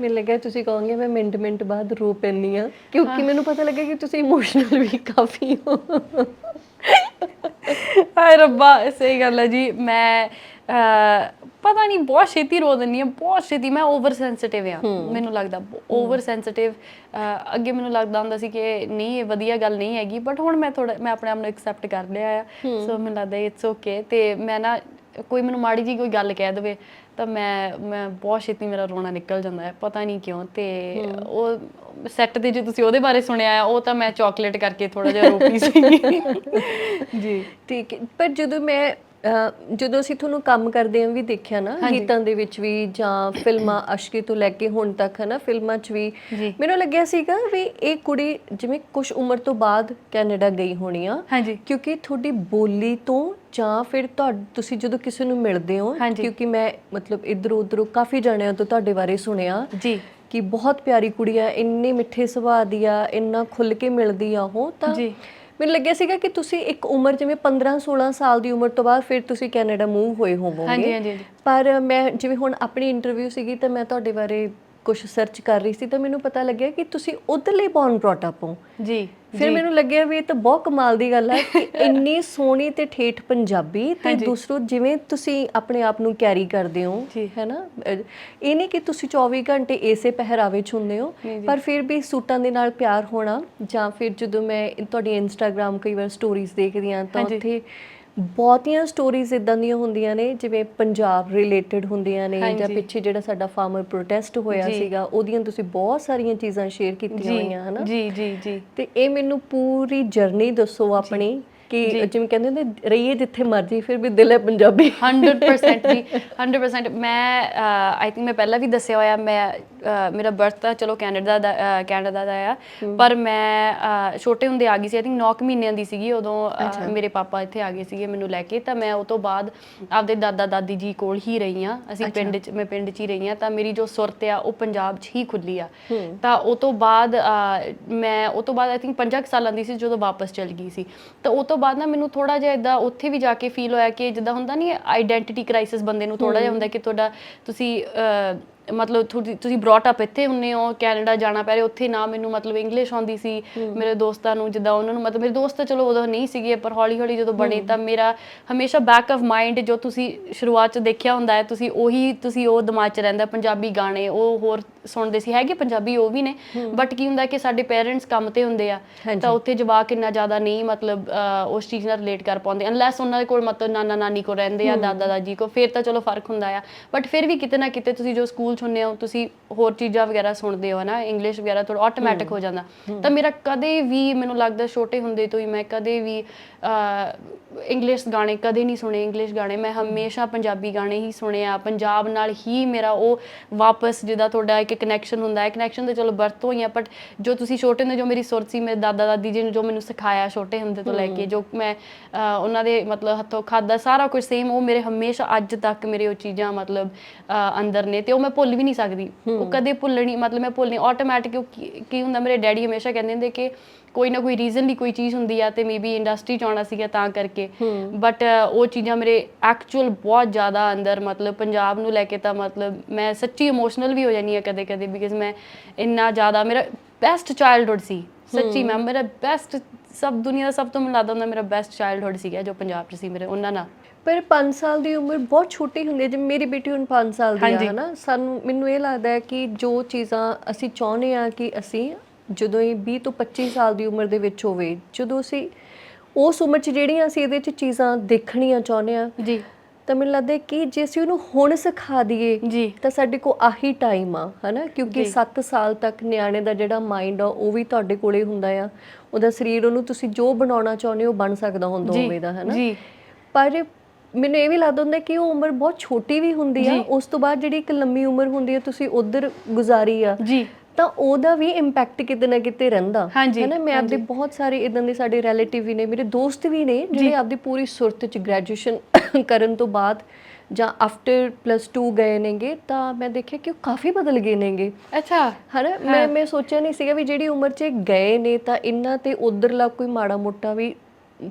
ਮੈਨੂੰ ਲੱਗਾ ਤੁਸੀਂ ਕਹੋਗੇ ਮੈਂ ਮਿੰਟ ਮਿੰਟ ਬਾਅਦ ਰੋ ਪੈਂਦੀ ਆ ਕਿਉਂਕਿ ਮੈਨੂੰ ਪਤਾ ਲੱਗਾ ਕਿ ਤੁਸੀਂ ਇਮੋਸ਼ਨਲ ਵੀ ਕਾਫੀ ਹੋ। ਹਾਏ ਰੱਬਾ ਸਹੀ ਗੱਲ ਹੈ ਜੀ। ਮੈਂ ਪਤਾ ਨਹੀਂ ਬਹੁਤ ਛੇਤੀ ਰੋ ਦਿੰਦੀ ਹਾਂ ਬਹੁਤ ਛੇਤੀ। ਮੈਂ ਓਵਰ ਸੈਂਸਿਟਿਵ ਆ ਮੈਨੂੰ ਲੱਗਦਾ ਓਵਰ ਸੈਂਸਿਟਿਵ ਅੱਗੇ ਮੈਨੂੰ ਲੱਗਦਾ ਹੁੰਦਾ ਸੀ ਕਿ ਨਹੀਂ ਇਹ ਵਧੀਆ ਗੱਲ ਨਹੀਂ ਹੈਗੀ। ਬਟ ਹੁਣ ਮੈਂ ਥੋੜਾ ਮੈਂ ਆਪਣੇ ਆਪ ਨੂੰ ਐਕਸੈਪਟ ਕਰ ਲਿਆ ਆ। ਸੋ ਮੈਨੂੰ ਲੱਗਦਾ ਇਟਸ ਓਕੇ ਤੇ ਮੈਂ ਨਾ ਕੋਈ ਮੈਨੂੰ ਮਾੜੀ ਜੀ ਕੋਈ ਗੱਲ ਕਹਿ ਦੇਵੇ ਤਾਂ ਮੈਂ ਮੈਂ ਬਹੁਤ ਛੇਤੀ ਮੇਰਾ ਰੋਣਾ ਨਿਕਲ ਜਾਂਦਾ ਹੈ ਪਤਾ ਨਹੀਂ ਕਿਉਂ ਤੇ ਉਹ ਸੈੱਟ ਤੇ ਜੇ ਤੁਸੀਂ ਉਹਦੇ ਬਾਰੇ ਸੁਣਿਆ ਉਹ ਤਾਂ ਮੈਂ ਚਾਕਲੇਟ ਕਰਕੇ ਥੋੜਾ ਜਿਹਾ ਰੋ ਪਈ ਸੀ ਜੀ। ਠੀਕ ਹੈ ਪਰ ਜਦੋਂ ਮੈਂ ਜਦੋਂ ਅਸੀਂ ਤੁਹਾਨੂੰ ਕੰਮ ਕਰਦੇ ਆਂ ਵੀ ਦੇਖਿਆ ਨਾ ਗੀਤਾਂ ਦੇ ਵਿੱਚ ਵੀ ਜਾਂ ਫਿਲਮਾਂ ਅਸ਼ਕੀ ਤੋਂ ਲੈ ਕੇ ਹੁਣ ਤੱਕ ਹੈ ਨਾ ਫਿਲਮਾਂ 'ਚ ਵੀ। ਮੈਨੂੰ ਲੱਗਿਆ ਸੀਗਾ ਵੀ ਇਹ ਕੁੜੀ ਜਿਵੇਂ ਕੁਝ ਉਮਰ ਤੋਂ ਬਾਅਦ ਕੈਨੇਡਾ ਗਈ ਹੋਣੀ ਆ ਕਿਉਂਕਿ ਤੁਹਾਡੀ ਬੋਲੀ ਤੋਂ ਜਾਂ ਫਿਰ ਤੁਹਾ ਤੁਸੀਂ ਜਦੋਂ ਕਿਸੇ ਨੂੰ ਮਿਲਦੇ ਹੋ। ਕਿਉਂਕਿ ਮੈਂ ਮਤਲਬ ਇਧਰ ਉਧਰ ਕਾਫੀ ਜਣਿਆਂ ਤੋਂ ਤੁਹਾਡੇ ਬਾਰੇ ਸੁਣਿਆ ਜੀ ਕਿ ਬਹੁਤ ਪਿਆਰੀ ਕੁੜੀ ਆ ਇੰਨੇ ਮਿੱਠੇ ਸੁਭਾਅ ਦੀ ਆ ਇੰਨਾ ਖੁੱਲ ਕੇ ਮਿਲਦੀ ਆ ਉਹ ਤਾਂ ਜੀ। ਮੈਨੂੰ ਲੱਗਿਆ ਸੀਗਾ ਕਿ ਤੁਸੀਂ ਇੱਕ ਉਮਰ ਜਿਵੇਂ 15 16 ਸਾਲ ਦੀ ਉਮਰ ਤੋਂ ਬਾਅਦ ਫਿਰ ਤੁਸੀਂ ਕੈਨੇਡਾ ਮੂਵ ਹੋਏ ਹੋਵੋਗੇ ਹਾਂਜੀ, ਹਾਂਜੀ। ਪਰ ਮੈਂ ਜਿਵੇਂ ਹੁਣ ਆਪਣੀ ਇੰਟਰਵਿਊ ਸੀਗੀ ਤਾਂ ਮੈਂ ਤੁਹਾਡੇ ਬਾਰੇ ਕੁਝ ਸਰਚ ਕਰ ਰਹੀ ਸੀ ਤਾਂ ਮੈਨੂੰ ਪਤਾ ਲੱਗਿਆ ਕਿ ਤੁਸੀਂ ਉਧਰਲੇ ਬੌਰਨ ਬ੍ਰੌਟ ਅਪ ਹੋ। ਜੀ ਫਿਰ ਮੈਨੂੰ ਲੱਗਿਆ ਵੀ ਇਹ ਤਾਂ ਬਹੁਤ ਕਮਾਲ ਦੀ ਗੱਲ ਹੈ ਕਿ ਇੰਨੀ ਸੋਹਣੀ ਤੇ ਠੇਠ ਪੰਜਾਬੀ ਤੇ ਦੂਸਰੋ ਜਿਵੇਂ ਤੁਸੀਂ ਆਪਣੇ ਆਪ ਨੂੰ ਕੈਰੀ ਕਰਦੇ ਹੋ। ਹੈਨਾ? ਇਹ ਨਹੀਂ ਕਿ ਤੁਸੀਂ 24 ਘੰਟੇ ਇਸੇ ਪਹਿਰਾਵੇ 'ਚ ਹੁੰਦੇ ਹੋ ਪਰ ਫਿਰ ਵੀ ਸੂਟਾਂ ਦੇ ਨਾਲ ਪਿਆਰ ਹੋਣਾ ਜਾਂ ਫਿਰ ਜਦੋਂ ਮੈਂ ਤੁਹਾਡੀ ਇੰਸਟਾਗ੍ਰam ਕਈ ਵਾਰ ਸਟੋਰੀਜ਼ ਦੇਖਦੀ ਹਾਂ ਤਾਂ। ਉੱਥੇ ਬਹੁਤੀਆਂ ਸਟੋਰੀਜ਼ ਇਦਾਂ ਦੀਆਂ ਹੁੰਦੀਆਂ ਨੇ ਜਿਵੇਂ ਪੰਜਾਬ ਰਿਲੇਟਡ ਹੁੰਦੀਆਂ ਨੇ ਜਾਂ। ਪਿੱਛੇ ਜਿਹੜਾ ਸਾਡਾ ਫਾਰਮਰ ਪ੍ਰੋਟੈਸਟ ਹੋਇਆ। ਸੀਗਾ ਉਹਦੀਆਂ ਤੁਸੀਂ ਬਹੁਤ ਸਾਰੀਆਂ ਚੀਜ਼ਾਂ ਸ਼ੇਅਰ ਕੀਤੀਆਂ ਹੋਈਆਂ ਹਨਾ? ਜੀ ਜੀ ਜੀ। ਤੇ ਇਹ ਮੈਨੂੰ ਪੂਰੀ ਜਰਨੀ ਦੱਸੋ ਆਪਣੀ ਕਿ ਜਿਵੇਂ ਕਹਿੰਦੇ ਹੁੰਦੇ ਰਹੀਏ ਜਿੱਥੇ ਮਰਜ਼ੀ ਫਿਰ ਵੀ ਦਿਲ ਹੈ ਪੰਜਾਬੀ। 100% ਜੀ 100% ਮੈਂ ਆਈ ਥਿੰਕ ਮੈਂ ਪਹਿਲਾਂ ਵੀ ਦੱਸਿਆ ਹੋਇਆ ਮੈਂ ਮੇਰਾ ਬਰਥ ਤਾਂ ਚਲੋ ਕੈਨੇਡਾ ਦਾ ਕੈਨੇਡਾ ਦਾ ਆ। ਪਰ ਮੈਂ ਛੋਟੇ ਹੁੰਦੇ ਆ ਗਈ ਸੀ ਆਈ ਥਿੰਕ 9 ਮਹੀਨਿਆਂ ਦੀ ਸੀਗੀ ਉਦੋਂ ਮੇਰੇ ਪਾਪਾ ਇੱਥੇ ਆ ਗਏ ਸੀਗੇ ਮੈਨੂੰ ਲੈ ਕੇ। ਤਾਂ ਮੈਂ ਉਹ ਤੋਂ ਬਾਅਦ ਆਪਦੇ ਦਾਦਾ ਦਾਦੀ ਜੀ ਕੋਲ ਹੀ ਰਹੀ ਆ ਅਸੀਂ ਪਿੰਡ ਚ ਮੈਂ ਪਿੰਡ ਚ ਹੀ ਰਹੀ ਆ ਤਾਂ ਮੇਰੀ ਜੋ ਸੁਰਤ ਆ ਉਹ ਪੰਜਾਬ ਚ ਹੀ ਖੁੱਲੀ ਆ। ਤਾਂ ਉਹ ਤੋਂ ਬਾਅਦ ਮੈਂ ਉਹ ਤੋਂ ਬਾਅਦ ਆਈ ਥਿੰਕ 5 ਸਾਲਾਂ ਦੀ ਸੀ ਜਦੋਂ ਵਾਪਸ ਚਲ ਗਈ ਸੀ। ਤਾਂ ਉਹ ਤੋਂ ਬਾਅਦ ਨਾ ਮੈਨੂੰ ਥੋੜਾ ਜਿਹਾ ਇਦਾਂ ਉੱਥੇ ਵੀ ਜਾ ਕੇ ਫੀਲ ਹੋਇਆ ਕਿ ਜਿੱਦਾਂ ਹੁੰਦਾ ਨਹੀਂ ਆਈਡੈਂਟੀਟੀ ਕ੍ਰਾਈਸਿਸ ਬੰਦੇ ਨੂੰ ਥੋੜਾ ਜਿਹਾ ਹੁੰਦਾ ਕਿ ਤੁਹਾਡਾ ਤੁਸੀਂ ਮਤਲਬ ਤੁਹਾਡੀ- ਤੁਸੀਂ ਬ੍ਰੌਟ ਅਪ ਇੱਥੇ ਹੁੰਨੇ ਹੋ ਕੈਨੇਡਾ ਜਾਣਾ ਪੈ ਰਿਹਾ ਉੱਥੇ ਨਾ ਮੈਨੂੰ ਮਤਲਬ ਇੰਗਲਿਸ਼ ਆਉਂਦੀ ਸੀ ਮੇਰੇ ਦੋਸਤਾਂ ਨੂੰ ਜਿੱਦਾਂ ਉਹਨਾਂ ਨੂੰ ਮਤਲਬ ਮੇਰੇ ਦੋਸਤ ਚਲੋ ਉਦੋਂ ਨਹੀਂ ਸੀਗੇ ਪਰ ਹੌਲੀ ਹੌਲੀ ਜਦੋਂ ਬਣੇ ਤਾਂ ਮੇਰਾ ਹਮੇਸ਼ਾ ਬੈਕ ਆਫ ਮਾਈਂਡ ਜੋ ਤੁਸੀਂ ਸ਼ੁਰੂਆਤ ਚ ਦੇਖਿਆ ਹੁੰਦਾ ਹੈ ਤੁਸੀਂ ਉਹੀ ਤੁਸੀਂ ਉਹ ਦਿਮਾਗ ਚ ਰਹਿੰਦਾ ਪੰਜਾਬੀ ਗਾਣੇ ਉਹ ਹੋਰ ਸੁਣਦੇ ਸੀ ਹੈਗੇ ਪੰਜਾਬੀ ਉਹ ਵੀ ਨੇ ਬਟ ਕੀ ਹੁੰਦਾ ਕਿ ਸਾਡੇ ਪੇਰੈਂਟਸ ਕੰਮ ਤੇ ਹੁੰਦੇ ਆ ਤਾਂ ਉੱਥੇ ਜਵਾਕ ਇੰਨਾ ਜ਼ਿਆਦਾ ਨਹੀਂ ਮਤਲਬ ਉਸ ਚੀਜ਼ ਨਾਲ ਰਿਲੇਟ ਕਰ ਪਾਉਂਦੇ ਅਨਲੈਸ ਉਹਨਾਂ ਦੇ ਕੋਲ ਮਤਲਬ ਨਾਨਾ ਨਾਨੀ ਕੋ ਰਹਿੰਦੇ ਆ ਦਾਦਾ ਦਾਦੀ ਕੋ ਫਿਰ ਤਾਂ ਚਲੋ ਫ਼ਰਕ ਹੁੰਦਾ ਆ ਬਟ ਫਿਰ ਵੀ ਕਿਤੇ ਨਾ ਕਿਤੇ ਤੁਸੀਂ ਜੋ ਸਕੂਲ ਚ ਹੁੰਦੇ ਹੋ ਤੁਸੀਂ ਹੋਰ ਚੀਜ਼ਾਂ ਵਗੈਰਾ ਸੁਣਦੇ ਹੋ ਨਾ ਇੰਗਲਿਸ਼ ਵਗੈਰਾ ਥੋੜਾ ਆਟੋਮੈਟਿਕ ਹੋ। ਜਾਂਦਾ। ਤਾਂ ਮੇਰਾ ਕਦੇ ਵੀ ਮੈਨੂੰ ਲੱਗਦਾ ਛੋਟੇ ਹੁੰਦੇ ਤੋਂ ਹੀ ਮੈਂ ਕਦੇ ਵੀ ਇੰਗਲਿਸ਼ ਗਾਣੇ ਕਦੇ ਨਹੀਂ ਸੁਣੇ ਇੰਗਲਿਸ਼ ਗਾਣੇ। ਮੈਂ ਹਮੇਸ਼ਾ ਪੰਜਾਬੀ ਗਾਣੇ ਹੀ ਸੁਣੇ ਆ। ਪੰਜਾਬ ਨਾਲ ਹੀ ਮੇਰਾ ਉਹ ਵਾਪਸ ਜਿਹਦਾ ਤੁਹਾਡਾ ਇੱਕ ਕਨੈਕਸ਼ਨ ਹੁੰਦਾ ਹੈ। ਕਨੈਕਸ਼ਨ ਤੇ ਚਲੋ ਬਰਥ ਤੋਂ ਹੀ ਆ ਬਟ ਜੋ ਤੁਸੀਂ ਛੋਟੇ ਹੁੰਦੇ ਜੋ ਮੇਰੀ ਸੁਰਤ ਸੀ ਮੇਰੇ ਦਾਦਾ ਦਾਦੀ ਜੀ ਨੇ ਜੋ ਮੈਨੂੰ ਸਿਖਾਇਆ ਛੋਟੇ ਹੁੰਦੇ ਤੋਂ ਲੈ ਕੇ ਜੋ ਮੈਂ ਉਹਨਾਂ ਦੇ ਮਤਲਬ ਹੱਥੋਂ ਖਾਦਾ ਸਾਰਾ ਕੁਝ ਸੇਮ ਉਹ ਮੇਰੇ ਹਮੇਸ਼ਾ ਅੱਜ ਤੱਕ ਮੇਰੇ ਉਹ ਚੀਜ਼ਾਂ ਮਤਲਬ ਅੰਦਰ ਨੇ ਤੇ ਉਹ ਮੈਂ ਭੁੱਲ ਵੀ ਨਹੀਂ ਸਕਦੀ। ਉਹ ਕਦੇ ਭੁੱਲਣੀ ਮਤਲਬ ਮੈਂ ਭੁੱਲਣੀ ਆਟੋਮੈਟਿਕ ਕੀ ਹੁੰਦਾ ਮੇਰੇ ਡੈਡੀ ਹਮੇਸ਼ਾ ਕਹਿੰਦੇ ਹੁੰਦੇ ਕਿ ਕੋਈ ਨਾ ਕੋਈ ਰੀਜ਼ਨ ਲਈ ਕੋਈ ਚੀਜ਼ ਹੁੰਦੀ ਆ ਤੇ ਮੇਬੀ ਇੰਡਸਟਰੀ ਚ ਆਉਣਾ ਸੀਗਾ ਤਾਂ ਕਰਕੇ। ਬਟ ਉਹ ਚੀਜ਼ਾਂ ਮੇਰੇ ਐਕਚੁਅਲ ਬਹੁਤ ਜ਼ਿਆਦਾ ਅੰਦਰ ਮਤਲਬ ਪੰਜਾਬ ਨੂੰ ਲੈ ਕੇ ਤਾਂ ਮਤਲਬ ਮੈਂ ਸੱਚੀ ਇਮੋਸ਼ਨਲ ਵੀ ਹੋ ਜਾਂਦੀ ਆ ਕਦੇ ਕਦੇ ਬਿਕਾਜ਼ ਮੈਂ ਇੰਨਾ ਜ਼ਿਆਦਾ ਮੇਰਾ ਬੈਸਟ ਚਾਈਲਡਹੁੱਡ ਸੀ। ਸੱਚੀ ਮੈਂ ਮੇਰਾ ਬੈਸਟ ਸਭ ਦੁਨੀਆ ਦਾ ਸਭ ਤੋਂ ਮੈਨੂੰ ਲੱਗਦਾ ਹੁੰਦਾ ਮੇਰਾ ਬੈਸਟ ਚਾਈਲਡਹੁੱਡ ਸੀਗਾ ਜੋ ਪੰਜਾਬ ਚ ਸੀ ਮੇਰੇ ਉਹਨਾਂ ਨਾਲ। ਪਰ 5 ਸਾਲ ਦੀ ਉਮਰ ਬਹੁਤ ਛੋਟੀ ਹੁੰਦੀ ਹੈ ਜਿਵੇਂ ਮੇਰੀ ਬੇਟੀ ਹੁਣ 5 ਸਾਲ ਦੀ। ਆ ਹਨਾ? ਸਾਨੂੰ ਮੈਨੂੰ ਇਹ ਲੱਗਦਾ ਹੈ ਕਿ ਜੋ ਚੀਜ਼ਾਂ ਅਸੀਂ ਚਾਹੁੰਦੇ ਆ ਕਿ ਅਸੀਂ ਜਦੋਂ ਇਹ 20 ਤੋਂ 25 ਸਾਲ ਦੀ ਉਮਰ ਦੇ ਵਿੱਚ ਹੋਵੇ ਜਦੋਂ ਅਸੀਂ ਉਸ ਉਮਰ 'ਚ ਜਿਹੜੀਆਂ ਅਸੀਂ ਇਹਦੇ 'ਚ ਚੀਜ਼ਾਂ ਦੇਖਣੀਆਂ ਚਾਹੁੰਦੇ ਆ ਜੀ। ਤਾਂ ਮੈਨੂੰ ਲੱਗਦਾ ਕਿ ਜੇ ਅਸੀਂ ਉਹਨੂੰ ਹੁਣ ਸਿਖਾ ਦਈਏ ਜੀ। ਤਾਂ ਸਾਡੇ ਕੋਲ ਆਹੀ ਟਾਈਮ ਆ ਹਨਾ? ਕਿਉਂਕਿ 7 ਸਾਲ ਤੱਕ ਨਿਆਣੇ ਦਾ ਜਿਹੜਾ ਮਾਈਂਡ ਆ ਉਹ ਵੀ ਤੁਹਾਡੇ ਕੋਲੇ ਹੁੰਦਾ ਆ। ਉਹਦਾ ਸਰੀਰ ਉਹਨੂੰ ਤੁਸੀਂ ਜੋ ਬਣਾਉਣਾ ਚਾਹੁੰਦੇ ਹੋ ਬਣ ਸਕਦਾ ਹੁੰਦਾ ਉਵੇਂ ਦਾ ਹਨਾ? ਜੀ। ਪਰ ਮੈਨੂੰ ਇਹ ਵੀ ਲੱਗਦਾ ਹੁੰਦਾ ਕਿ ਉਹ ਉਮਰ ਬਹੁਤ ਛੋਟੀ ਵੀ ਹੁੰਦੀ ਆ। ਉਸ ਤੋਂ ਬਾਅਦ ਜਿਹੜੀ ਇੱਕ ਲੰਮੀ ਉਮਰ ਹੁੰਦੀ ਹੈ ਤੁਸੀਂ ਉਧਰ ਗੁਜ਼ਾਰੀ ਆ। ਜੀ। ਤਾਂ ਉਹਦਾ ਵੀ ਇੰਪੈਕਟ ਕਿਤੇ ਨਾ ਕਿਤੇ ਰਹਿੰਦਾ। ਹੈ ਨਾ ਮੈਂ ਆਪਦੇ ਬਹੁਤ ਸਾਰੇ ਇਦਾਂ ਦੇ ਸਾਡੇ ਰਿਲੇਟਿਵ ਵੀ ਨੇ ਮੇਰੇ ਦੋਸਤ ਵੀ ਨੇ ਜਿਹੜੇ ਆਪਦੀ ਪੂਰੀ ਸੁਰਤ ਚ ਗ੍ਰੈਜੂਏਸ਼ਨ ਕਰਨ ਤੋਂ ਬਾਅਦ ਜਾਂ ਆਫਟਰ ਪਲੱਸ 2 ਗਏ ਨੇਗੇ ਤਾਂ ਮੈਂ ਦੇਖਿਆ ਕਿ ਉਹ ਕਾਫੀ ਬਦਲ ਗਏ ਨੇਗੇ। ਅੱਛਾ। ਹਨਾ? ਮੈਂ ਮੈਂ ਸੋਚਿਆ ਨਹੀਂ ਸੀਗਾ ਵੀ ਜਿਹੜੀ ਉਮਰ 'ਚ ਗਏ ਨੇ ਤਾਂ ਇਹਨਾਂ ਤੇ ਉਧਰਲਾ ਕੋਈ ਮਾੜਾ ਮੋਟਾ ਵੀ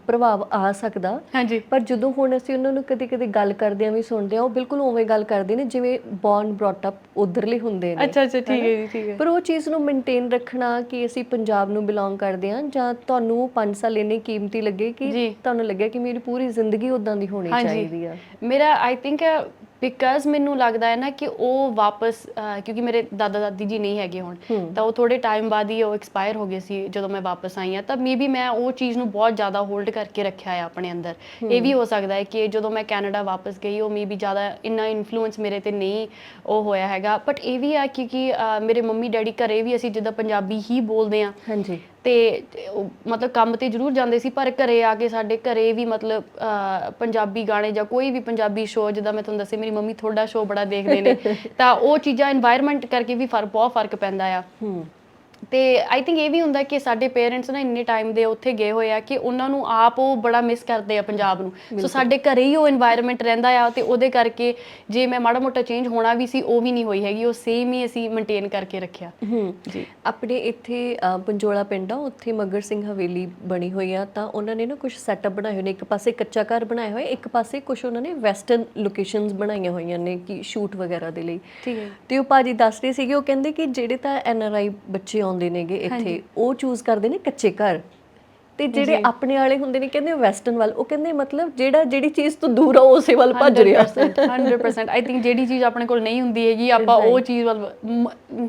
ਪ੍ਰਭਾਵ ਆ ਸਕਦਾ। ਹਾਂਜੀ। ਪਰ ਜਦੋਂ ਹੁਣ ਅਸੀਂ ਉਹਨਾਂ ਨੂੰ ਕਦੇ ਕਦੇ ਗੱਲ ਕਰਦੇ ਆਂ ਵੀ ਸੁਣਦੇ ਆ ਉਹ ਬਿਲਕੁਲ ਉਵੇਂ ਗੱਲ ਕਰਦੇ ਨੇ ਜਿਵੇਂ ਬੌਰਨ ਬ੍ਰੌਟ ਅਪ ਉਧਰਲੇ ਹੁੰਦੇ ਨੇ। ਅੱਛਾ ਅੱਛਾ ਠੀਕ ਹੈ ਜੀ ਠੀਕ ਹੈ। ਪਰ ਉਹ ਚੀਜ਼ ਨੂੰ ਮੇਨਟੇਨ ਰੱਖਣਾ ਕਿ ਅਸੀਂ ਪੰਜਾਬ ਨੂੰ ਬਿਲੋਂਗ ਕਰਦੇ ਹਾਂ ਜਾਂ ਤੁਹਾਨੂੰ 5 ਸਾਲ ਇੰਨੇ ਕੀਮਤੀ ਲੱਗੇ ਕਿ। ਤੁਹਾਨੂੰ ਲੱਗਿਆ ਕਿ ਮੇਰੀ ਪੂਰੀ ਜ਼ਿੰਦਗੀ ਉਦਾਂ ਦੀ ਹੋਣੀ। ਚਾਹੀਦੀ ਆ। ਮੇਰਾ ਆਈ ਥਿੰਕ ਬਿਕਾਜ਼ ਮੈਨੂੰ ਲੱਗਦਾ ਹੈ ਨਾ ਕਿ ਉਹ ਵਾਪਸ ਅਹ, ਕਿਉਂਕਿ ਮੇਰੇ ਦਾਦਾ ਦਾਦੀ ਜੀ ਨਹੀਂ ਹੈਗੇ ਹੁਣ ਹੂੰ। ਤਾਂ ਉਹ ਥੋੜੇ ਟਾਈਮ ਬਾਅਦ ਹੀ ਉਹ ਐਕਸਪਾਇਰ ਹੋ ਗਏ ਸੀ ਜਦੋਂ ਮੈਂ ਵਾਪਸ ਆਈ ਹਾਂ। ਤਾਂ ਮੇਬੀ ਮੈਂ ਉਹ ਚੀਜ਼ ਨੂੰ ਬਹੁਤ ਜ਼ਿਆਦਾ ਹੋਲਡ ਕਰਕੇ ਰੱਖਿਆ ਹੈ ਆਪਣੇ ਅੰਦਰ। ਇਹ ਵੀ ਹੋ ਸਕਦਾ ਹੈ ਕਿ ਜਦੋਂ ਮੈਂ ਕੈਨੇਡਾ ਵਾਪਸ ਗਈ ਉਹ ਮੇਬੀ ਜ਼ਿਆਦਾ ਇੰਨਾ ਇਨਫਲੂਐਂਸ ਮੇਰੇ ਤੇ ਨਹੀਂ ਉਹ ਹੋਇਆ ਹੈਗਾ। ਬਟ ਇਹ ਵੀ ਆ ਕਿਉਂਕਿ ਅਹ, ਮੇਰੇ ਮੰਮੀ ਡੈਡੀ ਘਰੇ ਵੀ ਅਸੀਂ ਜਿੱਦਾਂ ਪੰਜਾਬੀ ਹੀ ਬੋਲਦੇ ਆ ਹਾਂਜੀ। ਤੇ ਮਤਲਬ ਕੰਮ ਤੇ ਜ਼ਰੂਰ ਜਾਂਦੇ ਸੀ ਪਰ ਘਰੇ ਆ ਕੇ ਸਾਡੇ ਘਰੇ ਵੀ ਮਤਲਬ ਅਹ, ਪੰਜਾਬੀ ਗਾਣੇ ਜਾਂ ਕੋਈ ਵੀ ਪੰਜਾਬੀ ਸ਼ੋਅ ਜਿੱਦਾਂ ਮੈਂ ਤੁਹਾਨੂੰ ਦੱਸਿਆ ਮੇਰੀ ਮੰਮੀ ਥੋੜਾ ਸ਼ੋਅ ਬੜਾ ਦੇਖਦੇ ਨੇ ਤਾਂ ਉਹ ਚੀਜ਼ਾਂ এনवायरमेंट ਕਰਕੇ ਵੀ ਫ਼ਰਕ ਬਹੁਤ ਫ਼ਰਕ ਪੈਂਦਾ ਆ। ਹੂੰ। ਤੇ ਆਈ ਥਿੰਕ ਇਹ ਵੀ ਹੁੰਦਾ ਕਿ ਸਾਡੇ ਪੇਰੈਂਟਸ ਨਾ ਇੰਨੇ ਟਾਈਮ ਦੇ ਉੱਥੇ ਗਏ ਹੋਏ ਆ ਕਿ ਉਹਨਾਂ ਨੂੰ ਆਪ ਉਹ ਬੜਾ ਮਿਸ ਕਰਦੇ ਆ ਪੰਜਾਬ ਨੂੰ। ਸੋ ਸਾਡੇ ਘਰੇ ਹੀ ਉਹ এনवायरमेंट ਰਹਿੰਦਾ ਆ ਤੇ ਉਹਦੇ ਕਰਕੇ ਜੇ ਮੈਂ ਮਾੜਾ ਮੋਟਾ ਚੇਂਜ ਹੋਣਾ ਵੀ ਸੀ ਉਹ ਵੀ ਨਹੀਂ ਹੋਈ ਹੈਗੀ। ਉਹ ਸੇਮ ਹੀ ਅਸੀਂ ਮੇਨਟੇਨ ਕਰਕੇ ਰੱਖਿਆ। ਜੀ। ਆਪਣੇ ਇੱਥੇ ਪੰਜੋਲਾ ਪਿੰਡ ਆ ਉੱਥੇ ਮਗਰ ਸਿੰਘ ਹਵੇਲੀ ਬਣੀ ਹੋਈ ਆ। ਤਾਂ ਉਹਨਾਂ ਨੇ ਨਾ ਕੁਝ ਸੈਟਅਪ ਬਣਾਏ ਹੋਏ ਨੇ। ਇੱਕ ਪਾਸੇ ਕੱਚਾ ਘਰ ਬਣਾਏ ਹੋਏ ਇੱਕ ਪਾਸੇ ਕੁਝ ਉਹਨਾਂ ਨੇ ਵੈਸਟਰਨ ਲੋਕੇਸ਼ਨਸ ਬਣਾਈਆਂ ਹੋਈਆਂ ਨੇ ਕਿ ਸ਼ੂਟ ਵਗੈਰਾ ਦੇ ਲਈ। ਠੀਕ ਹੈ। ਤੇ ਉਹ ਭਾਜੀ ਦੱਸ ਰਹੇ ਸੀਗੇ ਉਹ ਕਹਿੰਦੇ ਕਿ ਜਿਹੜੇ ਤਾਂ ਐਨ ਆਰ ਆਈ ਬੱਚੇ ਆਉਂਦੇ ਨੇਗੇ ਇੱਥੇ। ਉਹ ਚੂਜ਼ ਕਰਦੇ ਨੇ ਕੱਚੇ ਘਰ। ਤੇ ਜਿਹੜੇ ਆਪਣੇ ਵਾਲੇ ਹੁੰਦੇ ਨੇ ਕਹਿੰਦੇ ਵੈਸਟਰਨ ਵੱਲ ਉਹ ਕਹਿੰਦੇ ਮਤਲਬ ਜਿਹੜਾ ਜਿਹੜੀ ਚੀਜ਼ ਤੋਂ ਦੂਰ ਆ ਉਸੇ ਵੱਲ ਭੱਜ ਰਿਹਾ। 100% 100% ਆਈ ਥਿੰਕ ਜਿਹੜੀ ਚੀਜ਼ ਆਪਣੇ ਕੋਲ ਨਹੀਂ ਹੁੰਦੀ ਹੈਗੀ ਆਪਾਂ ਉਹ ਚੀਜ਼ ਵੱਲ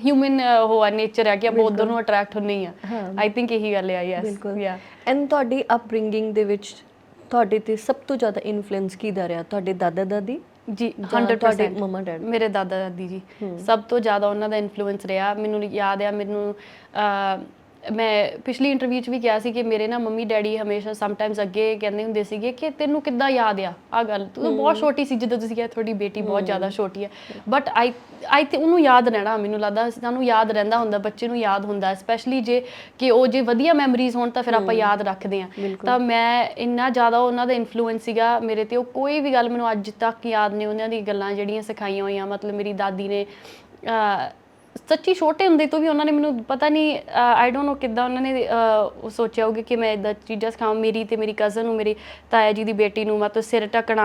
ਹਿਊਮਨ ਹੋਆ ਨੇਚਰ ਹੈ ਕਿ ਆਪਾਂ ਉਧਰ ਨੂੰ ਅਟਰੈਕਟ ਹੁੰਨੇ ਆ। ਆਈ ਥਿੰਕ ਇਹੀ ਗੱਲ ਹੈ ਯੈਸ ਯਾ ਐਂਡ ਤੁਹਾਡੀ ਅਪਬ੍ਰਿੰਗਿੰਗ ਦੇ ਵਿੱਚ ਤੁਹਾਡੇ ਤੇ ਸਭ ਤੋਂ ਜ਼ਿਆਦਾ ਇਨਫਲੂਐਂਸ ਕਿਹਦਾ ਰਿਹਾ? ਤੁਹਾਡੇ ਦਾਦਾ ਦਾਦੀ ਜੀ ਜਾਂ 100% ਤੁਹਾਡੇ ਮਮਾ ਡੈਡ ਮੇਰੇ ਦਾਦਾ ਦਾਦੀ ਜੀ। ਸਭ ਤੋਂ ਜ਼ਿਆਦਾ ਉਹਨਾਂ ਦਾ ਇਨਫਲੂਐਂਸ ਰਿਹਾ। ਮੈਨੂੰ ਯਾਦ ਆ ਮੈਨੂੰ ਮੈਂ ਪਿਛਲੀ ਇੰਟਰਵਿਊ 'ਚ ਵੀ ਕਿਹਾ ਸੀ ਕਿ ਮੇਰੇ ਨਾ ਮੰਮੀ ਡੈਡੀ ਹਮੇਸ਼ਾ ਸਮਟਾਈਮਸ ਅੱਗੇ ਕਹਿੰਦੇ ਹੁੰਦੇ ਸੀਗੇ ਕਿ ਤੈਨੂੰ ਕਿੱਦਾਂ ਯਾਦ ਆ ਆ ਗੱਲ। ਤੂੰ ਬਹੁਤ ਛੋਟੀ ਸੀ ਜਦੋਂ ਤੁਸੀਂ ਕਿਹਾ ਤੁਹਾਡੀ ਬੇਟੀ ਬਹੁਤ ਜ਼ਿਆਦਾ ਛੋਟੀ ਹੈ ਬਟ ਆਈ ਆਈ ਤੇ ਉਹਨੂੰ ਯਾਦ ਰਹਿਣਾ ਮੈਨੂੰ ਲੱਗਦਾ ਸਾਨੂੰ ਯਾਦ ਰਹਿੰਦਾ ਹੁੰਦਾ ਬੱਚੇ ਨੂੰ ਯਾਦ ਹੁੰਦਾ ਸਪੈਸ਼ਲੀ ਜੇ ਕਿ ਉਹ ਜੇ ਵਧੀਆ ਮੈਮਰੀਜ਼ ਹੋਣ ਤਾਂ ਫਿਰ ਆਪਾਂ ਯਾਦ ਰੱਖਦੇ ਆ। ਤਾਂ ਮੈਂ ਇੰਨਾ ਜ਼ਿਆਦਾ ਉਹਨਾਂ ਦਾ ਇਨਫਲੂਐਂਸ ਸੀਗਾ ਮੇਰੇ ਤੇ ਉਹ ਕੋਈ ਵੀ ਗੱਲ ਮੈਨੂੰ ਅੱਜ ਤੱਕ ਯਾਦ ਨੇ ਉਹਨਾਂ ਦੀ ਗੱਲਾਂ ਜਿਹੜੀਆਂ ਸਿਖਾਈਆਂ ਹੋਈਆਂ ਮਤਲਬ ਮੇਰੀ ਦਾਦੀ ਨੇ ਸੱਚੀ ਛੋਟੇ ਹੁੰਦੇ ਤੋਂ ਵੀ ਉਹਨਾਂ ਨੇ ਮੈਨੂੰ ਪਤਾ ਨਹੀਂ ਆਈ ਡੋਨਟ ਨੋ ਕਿੱਦਾਂ ਉਹਨਾਂ ਨੇ ਉਹ ਸੋਚਿਆ ਹੋਊਗਾ ਕਿ ਮੈਂ ਇਦਾਂ ਚੀਜ਼ਾਂ ਸਿਖਾਵਾਂ। ਮੇਰੀ ਤੇ ਮੇਰੀ ਕਜ਼ਨ ਨੂੰ ਮੇਰੀ ਤਾਇਆ ਜੀ ਦੀ ਬੇਟੀ ਨੂੰ ਮਤਲਬ ਸਿਰ ਟਕਣਾ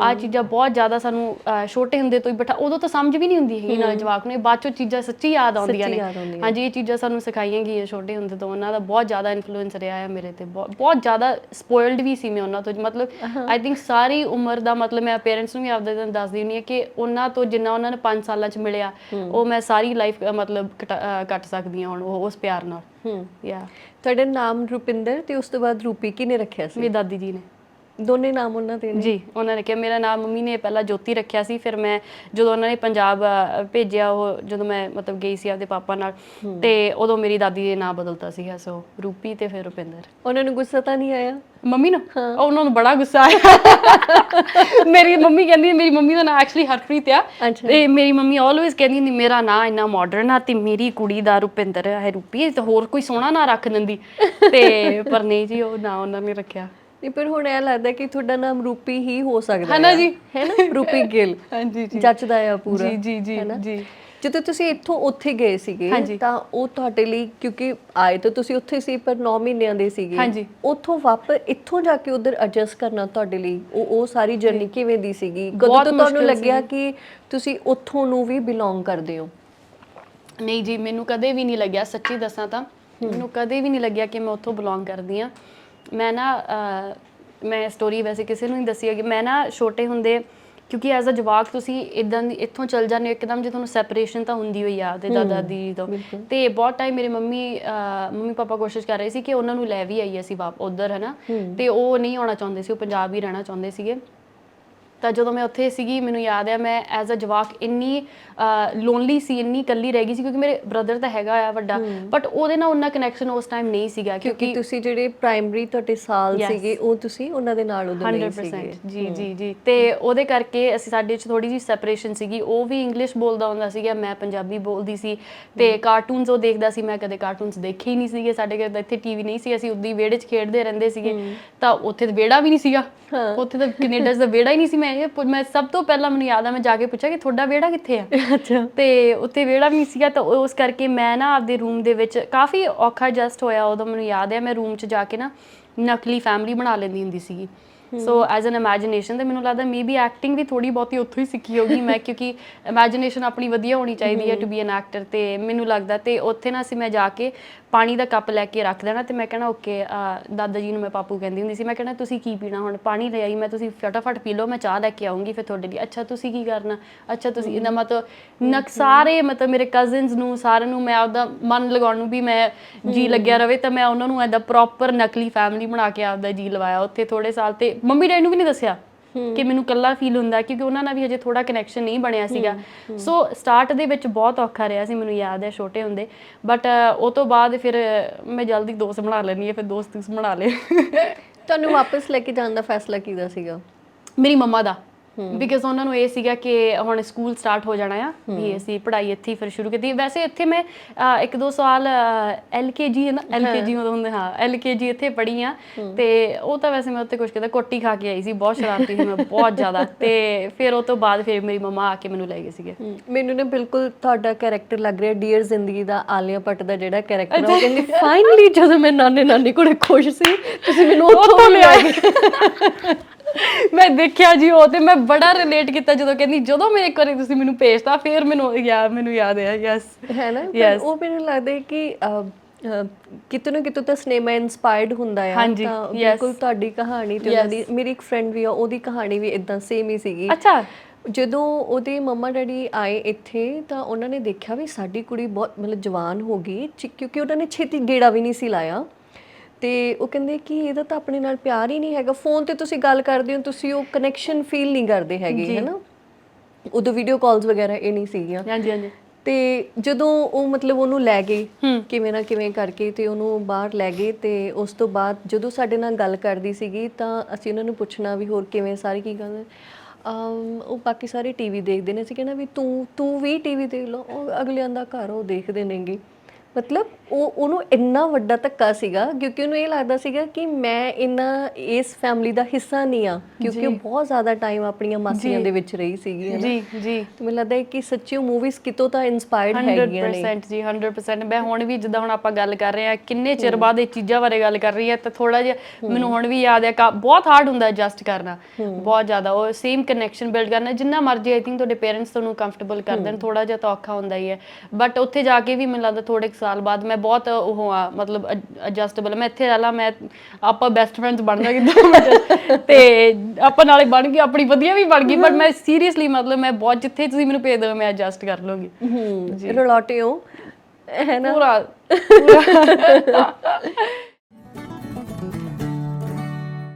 ਆ ਚੀਜ਼ਾਂ ਬਹੁਤ ਜ਼ਿਆਦਾ ਸਾਨੂੰ ਛੋਟੇ ਹੁੰਦੇ ਤੋਂ ਹੀ ਬਿਠਾ ਉਦੋਂ ਤਾਂ ਸਮਝ ਵੀ ਨਹੀਂ ਹੁੰਦੀ ਹੈਗੀ ਨਾਲ ਜਵਾਕ ਨੂੰ। ਬਾਅਦ ਚੋਂ ਚੀਜ਼ਾਂ ਸੱਚੀ ਯਾਦ ਆਉਂਦੀਆਂ ਨੇ। ਹਾਂਜੀ ਇਹ ਚੀਜ਼ਾਂ ਸਾਨੂੰ ਸਿਖਾਈਆਂ ਗਈਆਂ ਛੋਟੇ ਹੁੰਦੇ ਤੋਂ। ਉਹਨਾਂ ਦਾ ਬਹੁਤ ਜ਼ਿਆਦਾ ਇਨਫਲੂਐਂਸ ਰਿਹਾ ਹੈ ਮੇਰੇ ਤੇ। ਬਹੁਤ ਜ਼ਿਆਦਾ ਸਪੋਇਲਡ ਵੀ ਸੀ ਮੈਂ ਉਹਨਾਂ ਤੋਂ। ਮਤਲਬ ਆਈ ਥਿੰਕ ਸਾਰੀ ਉਮਰ ਦਾ ਮਤਲਬ ਮੈਂ ਪੇਰੈਂਟਸ ਨੂੰ ਵੀ ਆਪਦੇ ਦਿਨ ਦੱਸਦੀ ਹੁੰਦੀ ਹਾਂ ਕਿ ਉਹਨਾਂ ਤੋਂ ਜਿੰਨਾ ਉਹਨਾਂ ਨੇ 5 ਸਾਲਾਂ ਚ ਮਿਲਿਆ ਉਹ ਮੈਂ ਸਾਰੀ ਲਾਈਫ ਮਤਲਬ ਕਟਾ- ਅਹ ਕੱਟ ਸਕਦੀ ਹਾਂ ਹੁਣ ਉਹ ਉਸ ਪਿਆਰ ਨਾਲ। ਹੂੰ। ਯਾ ਤੁਹਾਡਾ ਨਾਮ ਰੁਪਿੰਦਰ ਤੇ ਉਸ ਤੋਂ ਬਾਅਦ ਰੂਪੀ ਕਿਨੇ ਰੱਖਿਆ ਸੀ? ਮੇਰੀ ਦਾਦੀ ਜੀ ਨੇ। ਦੋਨੇ ਨਾਮ ਉਹਨਾਂ ਦੇ ਨੇ। ਜੀ ਉਹਨਾਂ ਨੇ ਕਿਹਾ ਮੇਰਾ ਨਾਮ ਮੰਮੀ ਨੇ ਪਹਿਲਾਂ ਜੋਤੀ ਰੱਖਿਆ ਸੀ ਫਿਰ ਮੈਂ ਜਦੋਂ ਉਹਨਾਂ ਨੇ ਪੰਜਾਬ ਭੇਜਿਆ ਉਹ ਜਦੋਂ ਮੈਂ ਮਤਲਬ ਗਈ ਸੀ ਆਪਦੇ ਪਾਪਾ ਨਾਲ ਤੇ ਉਦੋਂ ਮੇਰੀ ਦਾਦੀ ਦੇ ਨਾਮ ਬਦਲਤਾ ਸੀਗਾ ਸੋ ਰੂਪੀ ਤੇ ਫਿਰ ਰੁਪਿੰਦਰ। ਉਹਨਾਂ ਨੂੰ ਗੁੱਸਾ ਤਾਂ ਨਹੀਂ ਆਇਆ? ਮੰਮੀ ਨੂੰ? ਉਹ ਉਹਨਾਂ ਨੂੰ ਬੜਾ ਗੁੱਸਾ ਆਇਆ। ਮੇਰੀ ਮੰਮੀ ਕਹਿੰਦੀ ਮੇਰੀ ਮੰਮੀ ਦਾ ਨਾਮ ਐਕਚੁਅਲੀ ਹਰਪ੍ਰੀਤ ਆ। ਅੱਛਾ। ਤੇ ਮੇਰੀ ਮੰਮੀ ਆਲਵੇਸ ਕਹਿੰਦੀ ਹੁੰਦੀ ਮੇਰਾ ਨਾਂ ਇੰਨਾ ਮਾਡਰਨ ਆ ਤੇ ਮੇਰੀ ਕੁੜੀ ਦਾ ਰੁਪਿੰਦਰ ਹੈ ਰੂਪੀ ਤੇ ਹੋਰ ਕੋਈ ਸੋਹਣਾ ਨਾਂ ਰੱਖ ਦਿੰਦੀ। ਤੇ ਪਰ ਨਹੀਂ ਜੀ ਉਹ ਨਾਂ ਉਹਨਾਂ ਨੇ ਰੱਖਿਆ। ਨਹੀਂ ਪਰ ਹੁਣ ਇਹ ਲੱਗਦਾ ਕਿ ਤੁਹਾਡਾ ਨਾਮ ਰੂਪੀ ਹੀ ਹੋ ਸਕਦਾ ਹੈ ਨਾ ਆ। ਜੀ? ਹੈ ਨਾ? ਰੂਪੀ ਗਿੱਲ। ਹਾਂਜੀ ਜੱਚਦਾ ਆ ਪੂਰਾ। ਜੀ ਜੀ ਜੀ ਹੈ ਨਾ? ਜੀ। ਜਦੋਂ ਤੁਸੀਂ ਇੱਥੋਂ ਉੱਥੇ ਗਏ ਸੀਗੇ ਹਾਂਜੀ। ਤਾਂ ਉਹ ਤੁਹਾਡੇ ਲਈ ਕਿਉਂਕਿ ਆਏ ਤਾਂ ਤੁਸੀਂ ਉੱਥੇ ਸੀ ਪਰ 9 ਮਹੀਨਿਆਂ ਦੇ ਸੀਗੇ। ਹਾਂਜੀ। ਉੱਥੋਂ ਵਾਪਸ ਇੱਥੋਂ ਜਾ ਕੇ ਉਧਰ ਐਡਜਸਟ ਕਰਨਾ ਤੁਹਾਡੇ ਲਈ ਉਹ ਉਹ ਸਾਰੀ ਜਰਨੀ ਕਿਵੇਂ ਦੀ ਸੀਗੀ? ਕਦੋਂ ਬਹੁਤ ਤੋਂ ਤੁਹਾਨੂੰ ਮੁਸ਼ਕਿਲ ਲੱਗਿਆ ਕਿ ਤੁਸੀਂ ਉੱਥੋਂ ਨੂੰ ਵੀ ਬਿਲੋਂਗ ਕਰਦੇ ਹੋ? ਨਹੀਂ ਜੀ ਮੈਨੂੰ ਕਦੇ ਵੀ ਨਹੀਂ ਲੱਗਿਆ ਸੱਚੀ ਦੱਸਾਂ ਤਾਂ। ਮੈਨੂੰ ਕਦੇ ਵੀ ਨਹੀਂ ਲੱਗਿਆ ਕਿ ਮੈਂ ਉੱਥੋਂ ਬਿਲੋਂਗ ਕਰਦੀ ਆ ਮੈਂ ਨਾ ਅਹ, ਮੈਂ ਸਟੋਰੀ ਵੈਸੇ ਕਿਸੇ ਨੂੰ ਨਹੀਂ ਦੱਸੀ ਹੈਗੀ। ਮੈਂ ਨਾ ਛੋਟੇ ਹੁੰਦੇ ਕਿਉਂਕਿ ਐਜ਼ ਅ ਜਵਾਕ ਤੁਸੀਂ ਇਦਾਂ ਇੱਥੋਂ ਚੱਲ ਜਾਂਦੇ ਹੋ ਇੱਕਦਮ ਜੇ ਤੁਹਾਨੂੰ ਸੈਪਰੇਸ਼ਨ ਤਾਂ ਹੁੰਦੀ ਹੋਈ ਆ ਤੇ ਦਾਦਾ ਦੀ ਤੋਂ। ਤੇ ਬਹੁਤ ਟਾਈਮ ਮੇਰੇ ਮੰਮੀ ਅਹ, ਮੰਮੀ ਪਾਪਾ ਕੋਸ਼ਿਸ਼ ਕਰ ਰਹੇ ਸੀ ਕਿ ਉਹਨਾਂ ਨੂੰ ਲੈ ਵੀ ਆਈਏ ਅਸੀਂ ਵਾਪ ਉਧਰ ਹਨਾ? ਤੇ ਉਹ ਨਹੀਂ ਆਉਣਾ ਚਾਹੁੰਦੇ ਸੀ ਉਹ ਪੰਜਾਬ ਹੀ ਰਹਿਣਾ ਚਾਹੁੰਦੇ ਸੀਗੇ। ਤਾਂ ਜਦੋਂ ਮੈਂ ਉੱਥੇ ਸੀਗੀ ਮੈਨੂੰ ਯਾਦ ਹੈ ਮੈਂ ਐਜ਼ ਅ ਜਵਾਕ ਇੰਨੀ ਲੋਨਲੀ ਸੀ ਇੰਨੀ ਇਕੱਲੀ ਰਹਿ ਗਈ ਸੀ ਕਿਉਂਕਿ ਮੇਰੇ ਬ੍ਰਦਰ ਤਾਂ ਹੈਗਾ ਆ ਵੱਡਾ ਬਟ ਉਹਦੇ ਨਾਲ ਉਹਨਾਂ ਕਨੈਕਸ਼ਨ ਉਸ ਟਾਈਮ ਨਹੀਂ ਸੀਗਾ ਕਿਉਂਕਿ ਤੁਸੀਂ ਜਿਹੜੇ ਪ੍ਰਾਇਮਰੀ ਤੁਹਾਡੇ ਸਾਲ. ਸੀਗੇ ਉਹ ਤੁਸੀਂ ਉਹਨਾਂ ਦੇ ਨਾਲ ਉਦੋਂ ਨਹੀਂ ਸੀਗੇ। 100% ਜੀ ਜੀ ਜੀ। ਤੇ ਉਹਦੇ ਕਰਕੇ ਅਸੀਂ ਸਾਡੇ ਚ ਥੋੜੀ ਜੀ ਸੈਪਰੇਸ਼ਨ ਸੀਗੀ ਉਹ ਵੀ ਇੰਗਲਿਸ਼ ਬੋਲਦਾ ਹੁੰਦਾ ਸੀਗਾ ਮੈਂ ਪੰਜਾਬੀ ਬੋਲਦੀ ਸੀ ਤੇ ਕਾਰਟੂਨਸ ਉਹ ਦੇਖਦਾ ਸੀ ਮੈਂ ਕਦੇ ਕਾਰਟੂਨਸ ਦੇਖੇ ਹੀ ਨਹੀਂ ਸੀਗੇ ਸਾਡੇ ਘਰ ਇੱਥੇ ਟੀਵੀ ਨਹੀਂ ਸੀ ਅਸੀਂ ਉੱਦੀ ਵਿਹੜੇ 'ਚ ਖੇਡਦੇ ਰਹਿੰਦੇ ਸੀਗੇ ਤਾਂ ਉੱਥੇ ਤਾਂ ਵਿਹੜਾ ਵੀ ਨਹੀਂ ਸੀਗਾ ਉੱਥੇ ਤਾਂ ਕੈਨੇਡਾ ਦਾ ਵਿਹੜਾ ਹੀ ਨਹੀਂ ਸੀ ਮੈਂ ਇਹ ਪੁ- ਮੈਂ ਸਭ ਤੋਂ ਪਹਿਲਾਂ ਮੈਨੂੰ ਯਾਦ ਆ ਮੈਂ ਜਾ ਕੇ ਪੁੱਛਿਆ ਕਿ ਤੁਹਾਡਾ ਵਿਹੜਾ ਕਿੱਥੇ ਆ? ਅੱਛਾ। ਤੇ ਉੱਥੇ ਵਿਹੜਾ ਵੀ ਨਹੀਂ ਸੀਗਾ ਤਾਂ ਉਹ- ਉਸ ਕਰਕੇ ਮੈਂ ਨਾ ਆਪਦੇ ਰੂਮ ਦੇ ਵਿੱਚ ਕਾਫੀ ਔਖਾ ਐਡਜਸਟ ਹੋਇਆ ਉਦੋਂ ਮੈਨੂੰ ਯਾਦ ਹੈ ਮੈਂ ਰੂਮ 'ਚ ਜਾ ਕੇ ਨਾ ਨਕਲੀ ਫੈਮਿਲੀ ਬਣਾ ਲੈਂਦੀ ਹੁੰਦੀ ਸੀਗੀ। ਸੋ ਐਜ਼ ਐਨ ਇਮੇਜਿਨੇਸ਼ਨ ਤੇ ਮੈਨੂੰ ਲੱਗਦਾ ਮੇਬੀ ਐਕਟਿੰਗ ਵੀ ਥੋੜੀ ਬਹੁਤੀ ਉੱਥੋਂ ਹੀ ਸਿੱਖੀ ਹੋਗੀ ਮੈਂ ਕਿਉਂਕਿ ਇਮੇਜਿਨੇਸ਼ਨ ਆਪਣੀ ਵਧੀਆ ਹੋਣੀ ਚਾਹੀਦੀ ਹੈ ਟੂ ਬੀ ਐਨ ਐਕਟਰ ਤੇ ਮੈਨੂੰ ਲੱਗਦਾ ਤੇ ਉੱਥੇ ਨਾ ਸੀ ਮੈਂ ਜਾ ਕੇ ਪਾਣੀ ਦਾ ਕੱਪ ਲੈ ਕੇ ਰੱਖ ਦੇਣਾ ਤੇ ਮੈਂ ਕਹਿਣਾ ਓਕੇ ਦਾਦਾ ਜੀ ਨੂੰ ਮੈਂ ਪਾਪੂ ਕਹਿੰਦੀ ਹੁੰਦੀ ਸੀ ਮੈਂ ਕਹਿਣਾ ਤੁਸੀਂ ਕੀ ਪੀਣਾ ਹੁਣ? ਪਾਣੀ ਲੈ ਆਈ ਮੈਂ ਤੁਸੀਂ ਫਟਾਫਟ ਪੀ ਲਓ ਮੈਂ ਚਾਹ ਲੈ ਕੇ ਆਉਂਗੀ ਫਿਰ ਤੁਹਾਡੇ ਲਈ। ਅੱਛਾ ਤੁਸੀਂ ਕੀ ਕਰਨਾ? ਅੱਛਾ ਤੁਸੀਂ ਇਹਦਾ ਮਤਲਬ ਨਕ ਸਾਰੇ ਮਤਲਬ ਮੇਰੇ ਕਜ਼ਨਸ ਨੂੰ ਸਾਰਿਆਂ ਨੂੰ ਮੈਂ ਆਪਦਾ ਮਨ ਲਗਾਉਣ ਨੂੰ ਵੀ ਮੈਂ ਜੀ ਲੱਗਿਆ ਰਵੇ ਤਾਂ ਮੈਂ ਉਹਨਾਂ ਨੂੰ ਐਦਾ ਪ੍ਰੋਪਰ ਨਕਲੀ ਫੈਮਿਲੀ ਬਣਾ ਕੇ ਆਪਦਾ ਜੀ ਲਵਾਇਆ ਉੱਥੇ ਥੋੜੇ ਸਾਲ ਤੇ ਮੰਮੀ ਡੈਡੀ ਨੂੰ ਵੀ ਨਹੀਂ ਦੱਸਿਆ ਕਿ ਮੈਨੂੰ ਕੱਲਾ ਫੀਲ ਹੁੰਦਾ ਕਿਉਂਕਿ ਉਹਨਾਂ ਨਾਲ ਵੀ ਹਜੇ ਥੋੜਾ ਕਨੈਕਸ਼ਨ ਨਹੀਂ ਬਣਿਆ ਸੀਗਾ। ਸੋ ਸਟਾਰਟ ਦੇ ਵਿੱਚ ਬਹੁਤ ਔਖਾ ਰਿਹਾ ਸੀ ਮੈਨੂੰ ਯਾਦ ਹੈ ਛੋਟੇ ਹੁੰਦੇ। ਬਟ ਉਹ ਤੋਂ ਬਾਅਦ ਫਿਰ ਮੈਂ ਜਲਦੀ ਦੋਸਤ ਬਣਾ ਲੈਣੀ ਹੈ ਫਿਰ ਦੋਸਤ ਬਣਾ ਲਏ। ਤੁਹਾਨੂੰ ਵਾਪਸ ਲੈ ਕੇ ਜਾਣ ਦਾ ਫੈਸਲਾ ਕਿਹਦਾ ਸੀਗਾ? ਮੇਰੀ ਮੰਮਾ ਦਾ। ਬਿਕਾਜ਼ ਉਹਨਾਂ ਨੂੰ ਇਹ ਸੀਗਾ ਕਿ ਹੁਣ ਸਕੂਲ ਸਟਾਰਟ ਹੋ ਜਾਣਾ ਆ ਵੀ ਅਸੀਂ ਪੜ੍ਹਾਈ ਇੱਥੇ ਫਿਰ ਸ਼ੁਰੂ ਕੀਤੀ। ਵੈਸੇ ਇੱਥੇ ਮੈਂ ਇੱਕ ਦੋ ਸਾਲ ਐਲਕੇਜੀ ਹੈ ਨਾ ਐਲਕੇਜੀ ਹੁੰਦੇ ਹਾਂ ਐਲਕੇਜੀ ਇੱਥੇ ਪੜ੍ਹੀ ਆ। ਤੇ ਉਹ ਤਾਂ ਵੈਸੇ ਮੈਂ ਉੱਥੇ ਕੁਝ ਕਹਿੰਦਾ ਕੋਟੀ ਖਾ ਕੇ ਆਈ ਸੀ ਬਹੁਤ ਸ਼ਰਾਰਤੀ ਸੀ ਮੈਂ ਬਹੁਤ ਜ਼ਿਆਦਾ। ਤੇ ਫਿਰ ਉਹ ਤੋਂ ਬਾਅਦ ਫਿਰ ਮੇਰੀ ਮੰਮਾ ਆ ਕੇ ਮੈਨੂੰ ਲੈ ਗਏ ਸੀਗੇ। ਮੈਨੂੰ ਨਾ ਬਿਲਕੁਲ ਤੁਹਾਡਾ ਕੈਰੈਕਟਰ ਲੱਗ ਰਿਹਾ ਡੀਅਰ ਜ਼ਿੰਦਗੀ ਦਾ ਆਲੀਆ ਭੱਟ ਦਾ ਜਿਹੜਾ ਕੈਰੈਕਟਰ ਉਹ ਕਹਿੰਦੀ ਫਾਈਨਲੀ ਜਦੋਂ ਮੈਂ ਨਾਨੇ ਨਾਨੀ ਕੋਲੇ ਖੁਸ਼ ਸੀ ਤੁਸੀਂ ਮੈਨੂੰ ਉੱਥੋਂ ਲਿਆ ਮੈਂ ਦੇਖਿਆ ਜੀ ਉਹ ਤੇ ਮੈਂ ਬੜਾ ਰਿਲੇਟ ਕੀਤਾ ਜਦੋਂ ਕਹਿੰਦੀ ਜਦੋਂ ਮੇਰੇ ਘਰੇ ਤੁਸੀਂ ਮੈਨੂੰ ਭੇਜਤਾ ਫਿਰ ਮੈਨੂੰ ਯਾਦ ਮੈਨੂੰ ਯਾਦ ਹੈ ਯੈਸ ਹੈ ਨਾ? ਪਰ Yes. ਉਹ ਮੈਨੂੰ ਲੱਗਦਾ ਹੈ ਕਿ ਅਹ, ਅਹ, ਕਿਤੇ ਨਾ ਕਿਤੇ ਤਾਂ ਸਿਨੇਮਾ ਇਨਸਪਾਇਰਡ ਹੁੰਦਾ ਆ। ਹਾਂਜੀ, ਤਾਂ yes. ਬਿਲਕੁਲ ਤੁਹਾਡੀ ਕਹਾਣੀ ਤੇ ਉਹਨਾਂ ਦੀ ਮੇਰੀ ਇੱਕ ਫਰੈਂਡ ਵੀ ਆ ਉਹਦੀ ਕਹਾਣੀ ਵੀ ਇਦਾਂ ਸੇਮ ਹੀ ਸੀਗੀ। ਅੱਛਾ। ਜਦੋਂ ਉਹਦੇ ਮੰਮਾ ਡੈਡੀ ਆਏ ਇੱਥੇ ਤਾਂ ਉਹਨਾਂ ਨੇ ਦੇਖਿਆ ਵੀ ਸਾਡੀ ਕੁੜੀ ਬਹੁਤ ਮਤਲਬ ਜਵਾਨ ਹੋ ਗਈ ਚਿ- ਕਿਉਂਕਿ ਉਹਨਾਂ ਨੇ ਛੇਤੀ ਗੇੜਾ ਵੀ ਨਹੀਂ ਸੀ ਲਾਇਆ। ਤੇ ਉਹ ਕਹਿੰਦੇ ਕਿ ਇਹਦਾ ਤਾਂ ਆਪਣੇ ਨਾਲ ਪਿਆਰ ਹੀ ਨਹੀਂ ਹੈਗਾ। ਫੋਨ ਤੇ ਤੁਸੀਂ ਗੱਲ ਕਰਦੇ ਹੋ ਤੁਸੀਂ ਉਹ ਕਨੈਕਸ਼ਨ ਫੀਲ ਨਹੀਂ ਕਰਦੇ ਹੈਗੇ ਹੈਨਾ? ਉਦੋਂ ਵੀਡੀਓ ਕਾਲਸ ਵਗੈਰਾ ਇਹ ਨਹੀਂ ਸੀਗੀਆਂ। ਹਾਂਜੀ ਹਾਂਜੀ। ਤੇ ਜਦੋਂ ਉਹ ਮਤਲਬ ਉਹਨੂੰ ਲੈ ਗਏ ਕਿਵੇਂ ਨਾ ਕਿਵੇਂ ਕਰਕੇ ਤੇ ਉਹਨੂੰ ਬਾਹਰ ਲੈ ਗਏ ਤੇ ਉਸ ਤੋਂ ਬਾਅਦ ਜਦੋਂ ਸਾਡੇ ਨਾਲ ਗੱਲ ਕਰਦੀ ਸੀਗੀ ਤਾਂ ਅਸੀਂ ਉਹਨਾਂ ਨੂੰ ਪੁੱਛਣਾ ਵੀ ਹੋਰ ਕਿਵੇਂ ਸਾਰੀ ਕੀ ਗੱਲ ਉਹ ਬਾਕੀ ਸਾਰੇ ਟੀਵੀ ਦੇਖਦੇ ਨੇ ਅਸੀਂ ਕਹਿਣਾ ਵੀ ਤੂੰ ਤੂੰ ਵੀ ਟੀਵੀ ਦੇਖ ਲਓ ਉਹ ਅਗਲਿਆਂ ਦਾ ਘਰ ਉਹ ਦੇਖਦੇ ਨੇਗੇ। ਮਤਲਬ ਉਹ ਉਹਨੂੰ ਇੰਨਾ ਵੱਡਾ ਧੱਕਾ ਸੀਗਾ ਕਿਉਂਕਿ ਉਹਨੂੰ ਇਹ ਲੱਗਦਾ ਸੀਗਾ ਕਿ ਮੈਂ ਇਹਨਾਂ ਇਸ ਫੈਮਿਲੀ ਦਾ ਹਿੱਸਾ ਨਹੀਂ ਆ ਕਿਉਂਕਿ ਉਹ ਬਹੁਤ ਜ਼ਿਆਦਾ ਟਾਈਮ ਆਪਣੀਆਂ ਮਾਸੀਆਂ ਦੇ ਵਿੱਚ ਰਹੀ ਸੀਗੀ ਹੈ ਜੀ ਜੀ। ਤੇ ਮੈਨੂੰ ਲੱਗਦਾ ਹੈ ਕਿ ਸੱਚੀ ਮੂਵੀਜ਼ ਕਿਤੋਂ ਤਾਂ ਇਨਸਪਾਇਰਡ ਹੈਗੀਆਂ ਨੇ। 100% ਜੀ 100% ਮੈਂ ਹੁਣ ਵੀ ਜਿੱਦਾਂ ਹੁਣ ਆਪਾਂ ਗੱਲ ਕਰ ਰਹੇ ਆ ਕਿੰਨੇ ਚਿਰ ਬਾਅਦ ਇਹ ਚੀਜ਼ਾਂ ਬਾਰੇ ਗੱਲ ਕਰ ਰਹੀ ਹੈ ਤਾਂ ਥੋੜਾ ਜਿਹਾ ਮੈਨੂੰ ਹੁਣ ਵੀ ਯਾਦ ਹੈ ਕਾ- ਬਹੁਤ ਹਾਰਡ ਹੁੰਦਾ ਐਡਜਸਟ ਕਰਨਾ। ਬਹੁਤ ਜ਼ਿਆਦਾ। ਉਹ ਸੇਮ ਕਨੈਕਸ਼ਨ ਬਿਲਡ ਕਰਨਾ ਜਿੰਨਾ ਮਰਜ਼ੀ ਆਈ ਥਿੰਕ ਤੁਹਾਡੇ ਪੇਰੈਂਟਸ ਤੁਹਾਨੂੰ ਕੰਫਰਟੇਬਲ ਕਰ ਦੇਣ ਥੋੜਾ ਜਿਹਾ ਤਾਂ ਔਖਾ ਹੁੰਦਾ ਹੀ ਹੈ। ਬਟ ਉੱਥੇ ਜਾ ਕੇ ਵੀ ਮੈਨੂੰ ਲੱਗਦਾ ਥੋੜੇ ਸਾਲ ਬਾਅਦ ਮੈਂ ਬਹੁਤ ਉਹ ਆ ਮਤਲਬ ਐਡਜਸਟੇਬਲ ਮੈਂ ਇੱਥੇ ਰਹਿ ਲਾ ਮੈਂ ਆਪਾਂ ਬੈਸਟ ਫਰੈਂਡਸ ਬਣ ਜਾਗੇ ਦੋ ਮਿੰਟ। ਤੇ ਆਪਾਂ ਨਾਲੇ ਬਣ ਗਏ ਆਪਣੀ ਵਧੀਆ ਵੀ ਬਣ ਗਈ। ਬਟ ਮੈਂ ਸੀਰੀਅਸਲੀ ਮਤਲਬ ਮੈਂ ਬਹੁਤ ਜਿੱਥੇ ਤੁਸੀਂ ਮੈਨੂੰ ਭੇਜ ਦਿਓ ਮੈਂ ਐਡਜਸਟ ਕਰ ਲਵਾਂਗੀ ਹੂੰ ਰੋਲਾਟੇ ਹੋ ਹੈ ਨਾ? ਪੂਰਾ ਪੂਰਾ।